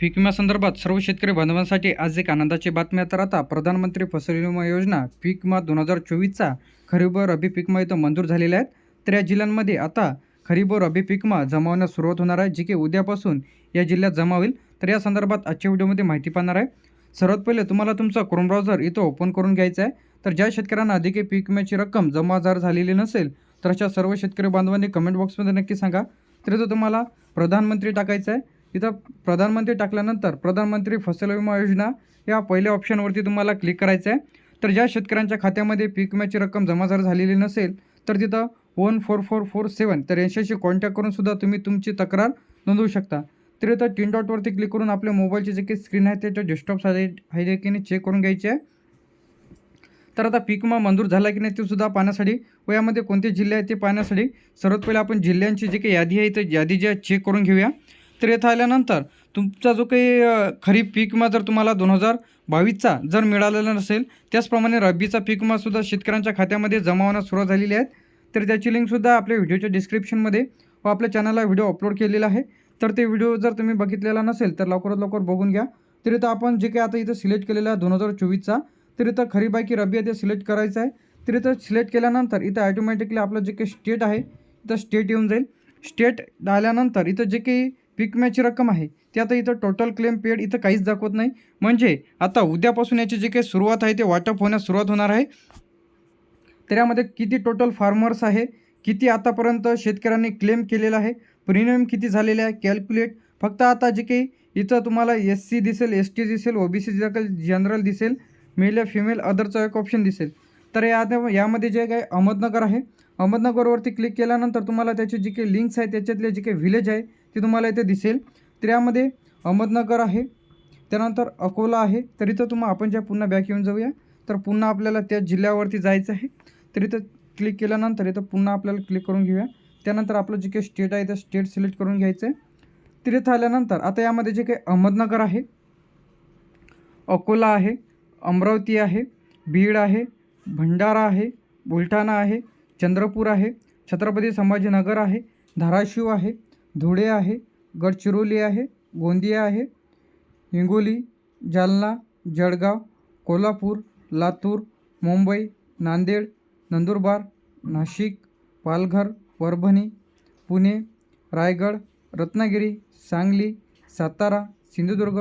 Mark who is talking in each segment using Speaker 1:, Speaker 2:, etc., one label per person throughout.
Speaker 1: पीक विम्यासंदर्भात सर्व शेतकरी बांधवांसाठी आज एक आनंदाची बातमी तर आता प्रधानमंत्री फसल विमा योजना पीक विमा दोन हजार चोवीसचा खरीप व रब्बी पीक विमा इथं मंजूर झालेल्या आहेत. तर या जिल्ह्यांमध्ये आता खरीप व रब्बी पीक विमा जमा होण्यास सुरुवात होणार आहे जी की उद्यापासून या जिल्ह्यात जमा होईल. तर या संदर्भात आजच्या व्हिडिओमध्ये माहिती पाहणार आहे. सर्वात पहिले तुम्हाला तुमचा क्रोम ब्राउझर इथं ओपन करून घ्यायचा आहे. तर ज्या शेतकऱ्यांना अधिक पीक विम्याची रक्कम जमा जर झालेली नसेल तर अशा सर्व शेतकरी बांधवांनी कमेंट बॉक्समध्ये नक्की सांगा. तर तो तुम्हाला प्रधानमंत्री टाकायचं आहे. इथं प्रधानमंत्री टाकल्यानंतर प्रधानमंत्री फसल विमा योजना या पहिल्या ऑप्शनवरती तुम्हाला क्लिक करायचं आहे तर ज्या शेतकऱ्यांच्या खात्यामध्ये पीक विम्याची रक्कम जमा जर झालेली नसेल तर तिथं one four four four seven तर यांच्याशी कॉन्टॅक्ट करूनसुद्धा तुम्ही तुमची तक्रार नोंदवू शकता. तर इथं तीन डॉटवरती क्लिक करून आपल्या मोबाईलची जे काही स्क्रीन आहे त्याच्या डेस्कटॉप साईड आहे की नाही चेक करून घ्यायची आहे. तर आता पीक विमा मंजूर झाला की नाही ते सुद्धा पाहण्यासाठी व यामध्ये कोणते जिल्हे आहेत ते पाहण्यासाठी सर्वात पहिले आपण जिल्ह्यांची जी काही यादी आहे तर यादी जी आहे चेक करून घेऊया. तर येथे आल्यानंतर तुमचा जो काही खरीप पीक विमा जर तुम्हाला दोन हजार बावीसचा जर मिळालेला नसेल त्याचप्रमाणे रब्बीचा पीक विमासुद्धा शेतकऱ्यांच्या खात्यामध्ये जमा होण्यास सुरुवात झालेली आहे. तर त्याची लिंकसुद्धा आपल्या व्हिडिओच्या डिस्क्रिप्शनमध्ये व आपल्या चॅनलला व्हिडिओ अपलोड केलेला आहे. तर ते व्हिडिओ जर तुम्ही बघितलेला नसेल तर लवकरात लवकर बघून घ्या. तर इथं आपण जे काही आता इथं सिलेक्ट केलेलं आहे दोन हजार चोवीसचा तर इथं खरीप आहे की रब्बी आहे ते सिलेक्ट करायचं आहे. तर इथं सिलेक्ट केल्यानंतर इथं ॲटोमॅटिकली आपलं जे काही स्टेट आहे इथं स्टेट येऊन जाईल. स्टेट आल्यानंतर इथं जे काही पीक विम्याची रक्कम आहे. ती आता इथं टोटल क्लेम पेड इथं काहीच दाखवत नाही. म्हणजे आता उद्यापासून याची जी काही सुरुवात आहे ते वाटप होण्यास सुरुवात होणार आहे. तर यामध्ये किती टोटल फार्मर्स आहे किती आतापर्यंत शेतकऱ्यांनी क्लेम केलेला आहे प्रीमियम किती झालेले आहे कॅल्क्युलेट फक्त आता जे काही इथं तुम्हाला एस सी दिसेल एस टी दिसेल ओ बी सी दिसेल जनरल दिसेल मेल या फिमेल अदरचा एक ऑप्शन दिसेल. तर या यामध्ये जे काही अहमदनगर आहे अहमदनगरवरती क्लिक केल्यानंतर तुम्हाला त्याचे जे काही लिंक्स आहे त्याच्यातले जे काही व्हिलेज आहे ते तुम्हाला इथे दिसेल. तर यामध्ये अहमदनगर आहे. त्यानंतर अकोला आहे. तर इथं तुम्हाला आपण ज्या पुन्हा बॅक येऊन जाऊया. तर पुन्हा आपल्याला त्या जिल्ह्यावरती जायचं आहे. तर इथं क्लिक केल्यानंतर इथं पुन्हा आपल्याला क्लिक करून घेऊया. त्यानंतर आपलं जे काही स्टेट आहे ते स्टेट सिलेक्ट करून घ्यायचं आहे तर इथं आल्यानंतर आता यामध्ये जे काही अहमदनगर आहे अकोला आहे अमरावती आहे बीड आहे भंडारा आहे बुलढाणा आहे चंद्रपूर आहे छत्रपती संभाजीनगर आहे धाराशिव आहे धुळे आहे गडचिरोली आहे गोंदिया आहे हिंगोली जालना जळगाव कोल्हापूर लातूर मुंबई नांदेड नंदुरबार नाशिक पालघर परभणी पुणे रायगड रत्नागिरी सांगली सातारा सिंधुदुर्ग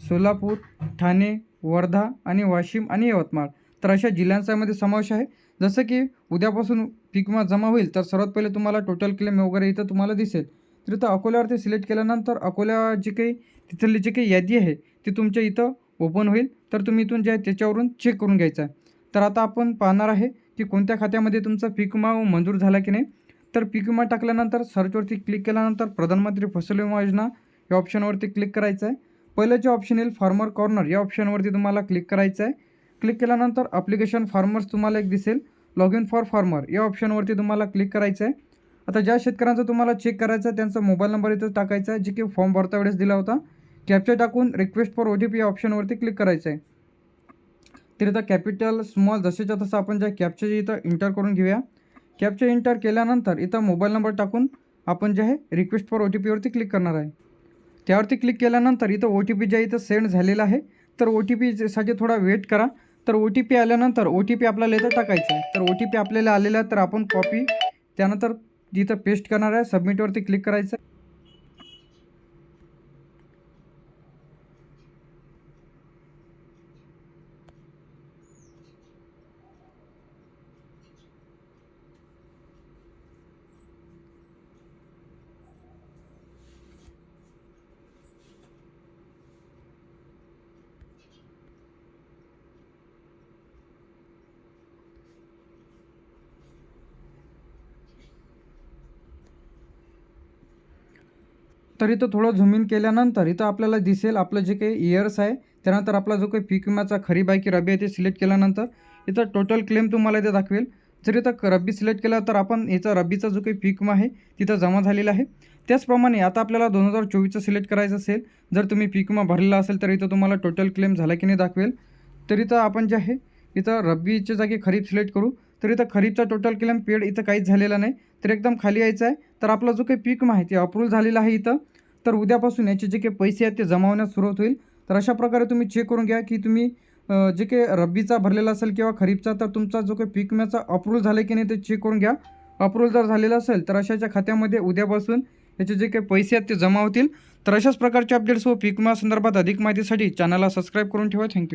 Speaker 1: सोलापूर ठाणे वर्धा आणि वाशिम आणि यवतमाळ. तर अशा जिल्ह्यांचामध्ये समावेश आहे. जसं की उद्यापासून पीक विमा जमा होईल तर सर्वात पहिले तुम्हाला टोटल क्लेम वगैरे इथं तुम्हाला दिसेल. तर इथं अकोल्यावरती सिलेक्ट केल्यानंतर अकोला जी काही तिथली जी काही यादी आहे ती तुमच्या इथं ओपन होईल. तर तुम्ही इथून जे आहे त्याच्यावरून चेक करून घ्यायचा आहे. तर आता आपण पाहणार आहे की कोणत्या खात्यामध्ये तुमचा पीक विमा मंजूर झाला की नाही. तर पीक विमा टाकल्यानंतर सर्चवरती क्लिक केल्यानंतर प्रधानमंत्री फसल विमा योजना या ऑप्शनवरती क्लिक करायचं आहे. पहिलं जे ऑप्शन येईल फार्मर कॉर्नर या ऑप्शनवरती तुम्हाला क्लिक करायचं आहे. क्लिक केल्यानंतर अप्लिकेशन फार्मर्स तुम्हाला एक दिसेल. लॉग इन फॉर फार्मर या ऑप्शनवरती तुम्हाला क्लिक करायचं आहे. आता ज्या शेतकऱ्यांचा तुम्हाला चेक करायचं आहे त्यांचा मोबाईल नंबर इथं टाकायचा आहे जे की फॉर्म भरता वेळेस दिला होता. कॅप्चर टाकून request for O T P या ऑप्शनवरती क्लिक करायचं आहे. तर इथं कॅपिटल स्मॉल जसेच्या तसं आपण ज्या कॅप्चर इथं इंटर करून घेऊया. कॅप्चर इंटर केल्यानंतर इथं मोबाईल नंबर टाकून आपण जे आहे रिक्वेस्ट फॉर ओ टी पीवरती क्लिक करणार आहे. त्यावरती क्लिक केल्यानंतर इथं ओ टी पी जे इथं सेंड झालेला आहे तर ओ टी पीसाठी थोडा वेट करा. तर ओ टी पी आल्यानंतर ओ टी पी आपल्याला इथं टाकायचं आहे. तर ओ टी पी आपल्याला आलेला तर आपण कॉपी त्यानंतर जिथं पेस्ट करणार आहे सबमिटवरती क्लिक करायचं आहे. तर इथं थोडं झूम इन केल्यानंतर इथं आपल्याला दिसेल आपलं जे काही इयर्स आहे त्यानंतर आपला जो काही पीक विम्याचा खरीप आहे की रबी आहे ते सिलेक्ट केल्यानंतर इथं टोटल क्लेम तुम्हाला इथे दाखवेल. जर इथं रब्बी सिलेक्ट केला तर आपण इथं रब्बीचा जो काही पीक विमा आहे तिथं जमा झालेला आहे. त्याचप्रमाणे आता आपल्याला दोन हजार चोवीसचं सिलेक्ट करायचं असेल जर तुम्ही पीक विमा भरलेला असेल तर इथं तुम्हाला टोटल क्लेम झाला की नाही दाखवेल. तर इथं आपण जे आहे इथं रब्बीच्या जागी खरीप सिलेक्ट करू. तर इथं खरीपचा टोटल क्लेम पेड इथं काहीच झालेला नाही. तर एकदम खाली यायचं आहे. तर आपला जो काही पीक विमा आहे ते अप्रूव्ह झालेला आहे इथं. तर उद्यापासून याचे जे काही पैसे आहेत ते जमा होण्यास सुरुवात होईल. तर अशा प्रकारे तुम्ही चेक करून घ्या की तुम्ही जे काही रब्बीचा भरलेला असेल किंवा खरीपचा तर तुमचा जो काही पीक विम्याचा अप्रूव्हल झाला की नाही ते चेक करून घ्या. अप्रूव्हल जर झालेला असेल तर अशाच्या खात्यामध्ये उद्यापासून याचे जे काही पैसे आहेत ते जमा होतील. तर अशाच प्रकारचे अपडेट्स व पीक विमा संदर्भात अधिक माहितीसाठी चॅनलला सबस्क्राईब करून ठेवा. थँक्यू